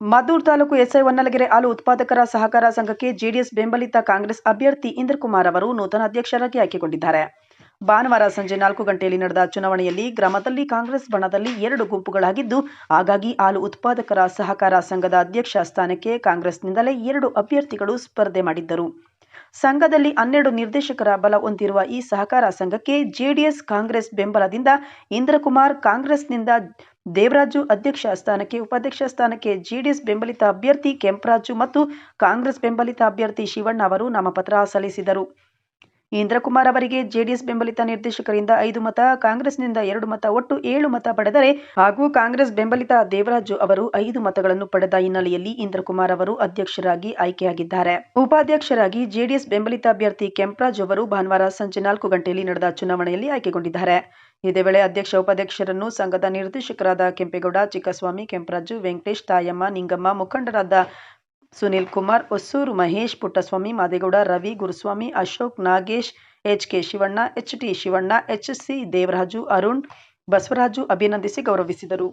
Maddur taluk SI ಹೊನ್ನಲಗೆರೆ ಹಾಲು ಉತ್ಪಾದಕರ ಸಹಕಾರ ಸಂಘಕ್ಕೆ ಜೆಡಿಎಸ್ ಬೆಂಬಲಿತ ಕಾಂಗ್ರೆಸ್ ಅಭ್ಯರ್ಥಿ ಇಂದ್ರಕುಮಾರ್ ಅವರು ನೂತನ ಅಧ್ಯಕ್ಷರಾಗಿ ಆಯ್ಕೆಗೊಂಡಿದ್ದಾರೆ. ಭಾನುವಾರ ಸಂಜೆ ನಾಲ್ಕು ಗಂಟೆಯಲ್ಲಿ ನಡೆದ ಚುನಾವಣೆಯಲ್ಲಿ ಗ್ರಾಮದಲ್ಲಿ ಕಾಂಗ್ರೆಸ್ ಬಣದಲ್ಲಿ ಎರಡು ಗುಂಪುಗಳಾಗಿದ್ದು, ಹಾಗಾಗಿ ಹಾಲು ಉತ್ಪಾದಕರ ಸಹಕಾರ ಸಂಘದ ಅಧ್ಯಕ್ಷ ಸ್ಥಾನಕ್ಕೆ ಕಾಂಗ್ರೆಸ್ನಿಂದಲೇ ಎರಡು ಅಭ್ಯರ್ಥಿಗಳು ಸ್ಪರ್ಧೆ ಮಾಡಿದ್ದರು. ಸಂಘದಲ್ಲಿ ಹನ್ನೆರಡು ನಿರ್ದೇಶಕರ ಬಲ ಹೊಂದಿರುವ ಈ ಸಹಕಾರ ಸಂಘಕ್ಕೆ ಜೆಡಿಎಸ್ ಕಾಂಗ್ರೆಸ್ ಬೆಂಬಲದಿಂದ ಇಂದ್ರಕುಮಾರ್ ಕಾಂಗ್ರೆಸ್ನಿಂದ ದೇವರಾಜು ಅಧ್ಯಕ್ಷ ಸ್ಥಾನಕ್ಕೆ, ಉಪಾಧ್ಯಕ್ಷ ಸ್ಥಾನಕ್ಕೆ ಜೆಡಿಎಸ್ ಬೆಂಬಲಿತ ಅಭ್ಯರ್ಥಿ ಕೆಂಪರಾಜು ಮತ್ತು ಕಾಂಗ್ರೆಸ್ ಬೆಂಬಲಿತ ಅಭ್ಯರ್ಥಿ ಶಿವಣ್ಣ ಅವರು ನಾಮಪತ್ರ ಸಲ್ಲಿಸಿದರು. ಇಂದ್ರಕುಮಾರ್ ಅವರಿಗೆ ಜೆಡಿಎಸ್ ಬೆಂಬಲಿತ ನಿರ್ದೇಶಕರಿಂದ ಐದು ಮತ, ಕಾಂಗ್ರೆಸ್ನಿಂದ ಎರಡು ಮತ, ಒಟ್ಟು ಏಳು ಮತ ಪಡೆದರೆ ಹಾಗೂ ಕಾಂಗ್ರೆಸ್ ಬೆಂಬಲಿತ ದೇವರಾಜು ಅವರು ಐದು ಮತಗಳನ್ನು ಪಡೆದ ಹಿನ್ನೆಲೆಯಲ್ಲಿ ಇಂದ್ರಕುಮಾರ್ ಅವರು ಅಧ್ಯಕ್ಷರಾಗಿ ಆಯ್ಕೆಯಾಗಿದ್ದಾರೆ. ಉಪಾಧ್ಯಕ್ಷರಾಗಿ ಜೆಡಿಎಸ್ ಬೆಂಬಲಿತ ಅಭ್ಯರ್ಥಿ ಕೆಂಪರಾಜ್ ಅವರು ಭಾನುವಾರ ಸಂಜೆ ನಾಲ್ಕು ಗಂಟೆಯಲ್ಲಿ ನಡೆದ ಚುನಾವಣೆಯಲ್ಲಿ ಆಯ್ಕೆಗೊಂಡಿದ್ದಾರೆ. ಇದೇ ವೇಳೆ ಅಧ್ಯಕ್ಷ, ಉಪಾಧ್ಯಕ್ಷರನ್ನು ಸಂಘದ ನಿರ್ದೇಶಕರಾದ ಕೆಂಪೇಗೌಡ, ಚಿಕ್ಕಸ್ವಾಮಿ, ಕೆಂಪರಾಜು, ವೆಂಕಟೇಶ್, ತಾಯಮ್ಮ, ನಿಂಗಮ್ಮ, ಮುಖಂಡರಾದ Sunil Kumar, Hosur Mahesh, Puttaswamy Madegowda, Ravi Guruswamy, Ashok, Nagesh, H. K. Shivanna, H. T. Shivanna, H. C. Devaraju, Arun Basavaraju ಅಭಿನಂದಿಸಿ ಗೌರವಿಸಿದರು.